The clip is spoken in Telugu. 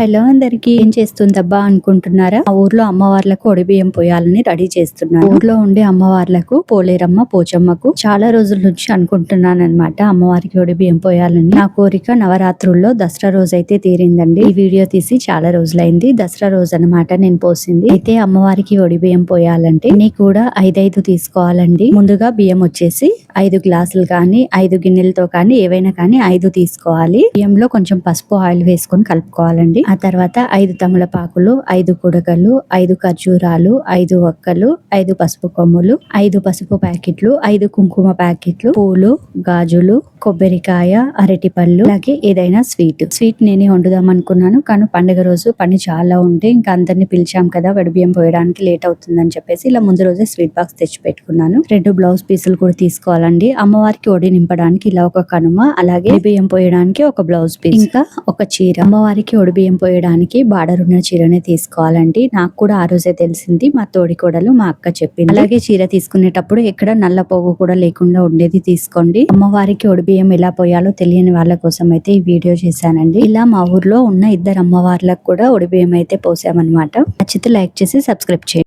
హలో అందరికి ఏం చేస్తుందబ్బా అనుకుంటున్నారా? ఆ ఊర్లో అమ్మవార్లకు ఒడిబియ్యం పోయాలని రెడీ చేస్తున్నాను. ఊర్లో ఉండే అమ్మవార్లకు పోలేరమ్మ పోచమ్మకు చాలా రోజుల నుంచి అనుకుంటున్నాను అనమాట అమ్మవారికి ఒడిబియ్యం పోయాలని. నా కోరిక నవరాత్రుల్లో దసరా రోజు అయితే తీరిందండి. ఈ వీడియో తీసి చాలా రోజులైంది. దసరా రోజు అన్నమాట నేను పోసింది. అయితే అమ్మవారికి ఒడిబియ్యం పోయాలంటే నీ కూడా ఐదైదు తీసుకోవాలండి. ముందుగా బియ్యం వచ్చేసి ఐదు గ్లాసులు కానీ ఐదు గిన్నెలతో కానీ ఏవైనా కానీ ఐదు తీసుకోవాలి. బియ్యంలో కొంచెం పసుపు ఆయిల్ వేసుకొని కలుపుకోవాలండి. ఆ తర్వాత ఐదు తమలపాకులు ఐదు కుడకలు ఐదు ఖర్జూరాలు ఐదు ఒక్కలు ఐదు పసుపు కొమ్ములు ఐదు పసుపు ప్యాకెట్లు ఐదు కుంకుమ ప్యాకెట్లు పూలు గాజులు కొబ్బరికాయ అరటిపళ్ళు అలాగే ఏదైనా స్వీట్. స్వీట్ నేనే వండుదాం అనుకున్నాను కానీ పండుగ రోజు పని చాలా ఉంటే ఇంకా అందరిని పిలిచాం కదా వడిబియ్యం పోయడానికి లేట్ అవుతుందని చెప్పేసి ఇలా ముందు రోజే స్వీట్ బాక్స్ తెచ్చి పెట్టుకున్నాను రెండు బ్లౌజ్ పీసులు కూడా తీసుకోవాలండి. అమ్మవారికి ఒడి నింపడానికి ఇలా ఒక కనుమ అలాగే బియ్యం పోయడానికి ఒక బ్లౌజ్ పీస్. ఇంకా ఒక చీర. అమ్మవారికి ఒడి బియ్యం పోయడానికి బార్డర్ ఉన్న చీరనే తీసుకోవాలండి. నాకు కూడా ఆ రోజే తెలిసింది. మా తోడి కోడలు మా అక్క చెప్పింది. అలాగే చీర తీసుకునేటప్పుడు ఎక్కడ నల్ల పోగు కూడా లేకుండా ఉండేది తీసుకోండి. అమ్మవారికి ఒడిబియ్యం ఎలా పోయాలో తెలియని వాళ్ళ కోసం అయితే ఈ వీడియో చేశానండి. ఇలా మా ఊర్లో ఉన్న ఇద్దరు అమ్మవార్లకు కూడా ఒడిబియ్యం అయితే పోసామన్నమాట. నచ్చితే లైక్ చేసి సబ్స్క్రైబ్ చేయండి.